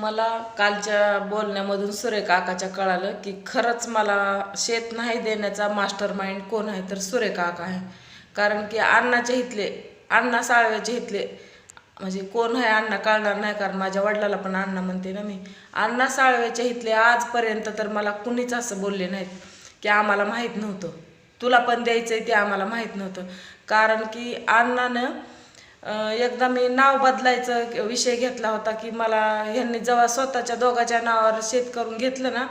मला कालच्या बोलण्यामधून सुरेख काकाच्या कळालं की खरंच मला शेत नाही देण्याचा मास्टर माइंड कोण आहे तर सुरेख काका आहे. कारण की अण्णाच्या हितले अण्णा साळव्याच्या इथले म्हणजे कोण आहे अण्णा कळणार नाही कारण माझ्या वडिलाला पण अण्णा म्हणते ना मी. अण्णा साळव्याच्या इथले आजपर्यंत तर मला कुणीच असं बोलले नाहीत की आम्हाला माहीत नव्हतं. तुला पण द्यायचं आहे ते आम्हाला माहीत नव्हतं. कारण की अण्णानं एकदा मी नाव बदलायचं विषय घेतला होता की मला ह्यांनी जेव्हा स्वतःच्या दोघाच्या नावावर शेत करून घेतलं ना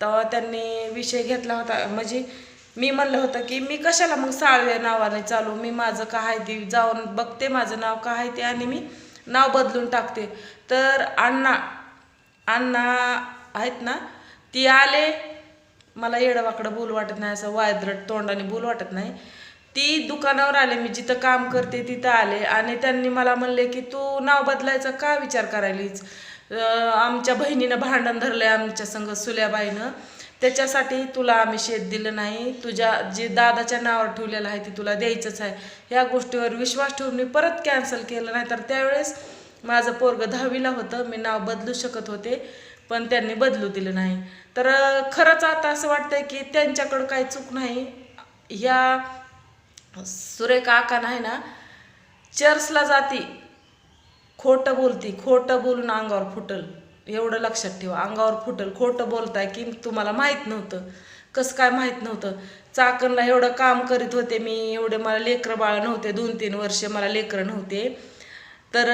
तेव्हा त्यांनी विषय घेतला होता. म्हणजे मी म्हणलं होतं की मी कशाला मग साळव्या नावाने चालू? मी माझं काय आहे ते जाऊन बघते माझं नाव काय आहे ते आणि मी नाव बदलून टाकते. तर अण्णा अण्णा आहेत ना ती आले. मला येडवाकडं बोल वाटत नाही असं वायद्रट तोंडाने बोल वाटत नाही. ती दुकानावर आले मी जिथं काम करते तिथं आले. आणि त्यांनी मला म्हणले की तू नाव बदलायचा का विचार करायलीच आमच्या बहिणीनं भांडण धरलं आहे आमच्या संग सुल्याबाईनं. त्याच्यासाठी तुला आम्ही शेत दिलं नाही. तुझ्या जे दादाच्या नावावर ठेवलेलं आहे ते तुला द्यायचंच आहे. ह्या गोष्टीवर विश्वास ठेवून मी परत कॅन्सल केलं. नाही तर त्यावेळेस माझं पोरग दहावीला होतं. मी नाव बदलू शकत होते पण त्यांनी बदलू दिलं नाही. तर खरंच आता असं वाटतंय की त्यांच्याकडं काही चूक नाही. ह्या सुरेखा आका नाही ना चर्चला जाती. खोटं बोलती खोटं बोलून अंगावर फुटल. एवढं लक्षात ठेवा अंगावर फुटल खोटं बोलताय की तुम्हाला माहीत नव्हतं. कसं काय माहीत नव्हतं? चाकणला एवढं काम करीत होते मी एवढे मला लेकरं बाळ नव्हते दोन तीन वर्ष मला लेकरं नव्हते. तर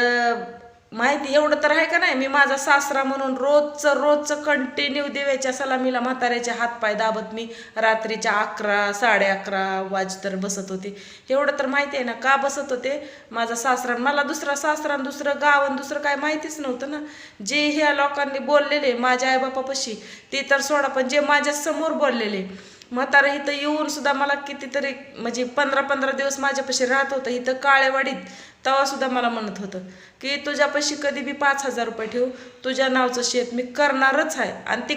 माहिती एवढं तर आहे का नाही? मी माझा सासरा म्हणून रोजचं रोजचं कंटिन्यू देवाच्या सलामीला म्हाताऱ्याचे हातपाय दाबत मी रात्रीच्या अकरा साडे अकरा वाज तर बसत होते. एवढं तर माहिती आहे ना का बसत होते? माझा सासरा मला दुसरा सासरा दुसरं गाव आणि दुसरं काय माहितीच नव्हतं ना. जे ह्या लोकांनी बोललेले माझ्या आईबापापाशी ते तर सोडा पण जे माझ्यासमोर बोललेले म्हातारा इथं येऊन सुद्धा मला कितीतरी म्हणजे पंधरा पंधरा दिवस माझ्यापाशी राहत होतं. इथं काळेवाडीत तेव्हासुद्धा मला म्हणत होतं की तुझ्यापाशी कधी बी पाच हजार रुपये ठेवू तुझ्या नावचं शेत मी करणारच आहे. आणि ते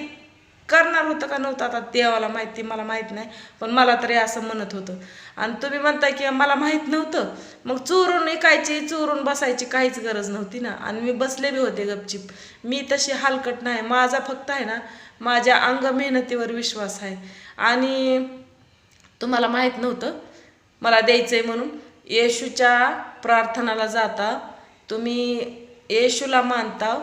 करणार होतं का नव्हतं आता देवाला माहिती मला माहीत नाही पण मला तरी असं म्हणत होतं. आणि तुम्ही म्हणताय की मला माहीत नव्हतं. मग चोरून ऐकायची चोरून बसायची काहीच गरज नव्हती ना. आणि मी बसले बी होते गपचिप. मी तशी हलकट नाही. माझा फक्त आहे ना माझ्या अंग मेहनतीवर विश्वास आहे. आणि तुम्हाला माहीत नव्हतं मला द्यायचं आहे म्हणून. येशूच्या प्रार्थनाला जाता तुम्ही येशूला मानता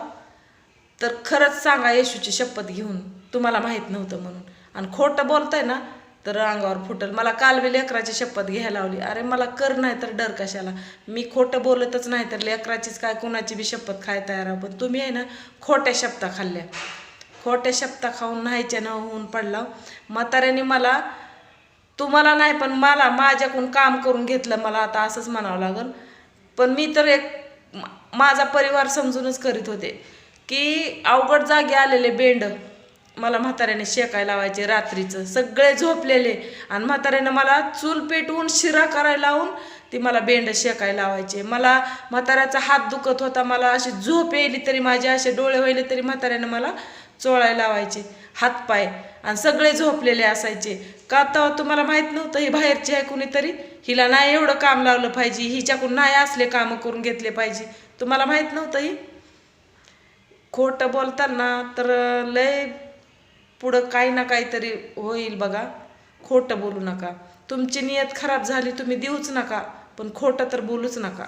तर खरंच सांगा येशूची शपथ घेऊन. तुम्हाला माहीत नव्हतं म्हणून. आणि खोटं बोलताय ना तर अंगावर फुटल. मला कालवी लेकराची शपथ घ्यायला लावली. अरे मला कर नाही तर डर कशाला? मी खोटं बोलतच नाही तर लेकराचीच काय कुणाची बी शपथ खाय तयार पण तुम्ही आहे ना खोट्या शपथा खाल्ल्या. खोट्या शपथा खाऊन न्हायच्या न होऊन पडला. म्हाताऱ्याने मला तुम्हाला नाही पण मला माझ्याकडून काम करून घेतलं. मला आता असंच म्हणावं लागल. पण मी तर एक माझा परिवार समजूनच करीत होते. की अवघड जागे आलेले बेंड मला म्हाताऱ्याने शेकायला लावायचे रात्रीचं. सगळे झोपलेले. आणि म्हाताऱ्यानं मला चूल पेटवून शिरा करायला लावून ती मला बेंड शेकायला लावायचे. मला म्हाताऱ्याचा हात दुखत होता. मला अशी झोप यायली तरी माझे असे डोळे व्हायले तरी म्हाताऱ्यानं मला चोळायला लावायचे. हातपाय. आणि सगळे झोपलेले असायचे. का तर तुम्हाला माहीत नव्हतं ही बाहेरचे आहे कुणीतरी? हिला नाही एवढं काम लावलं पाहिजे हिच्याकडून नाही असले कामं करून घेतले पाहिजे. तुम्हाला माहीत नव्हतं ही? खोटं बोलताना तर लय पुढं काही ना काहीतरी होईल बघा. खोटं बोलू नका. तुमची नियत खराब झाली तुम्ही देऊच नका. पण खोटं तर बोलूच नका.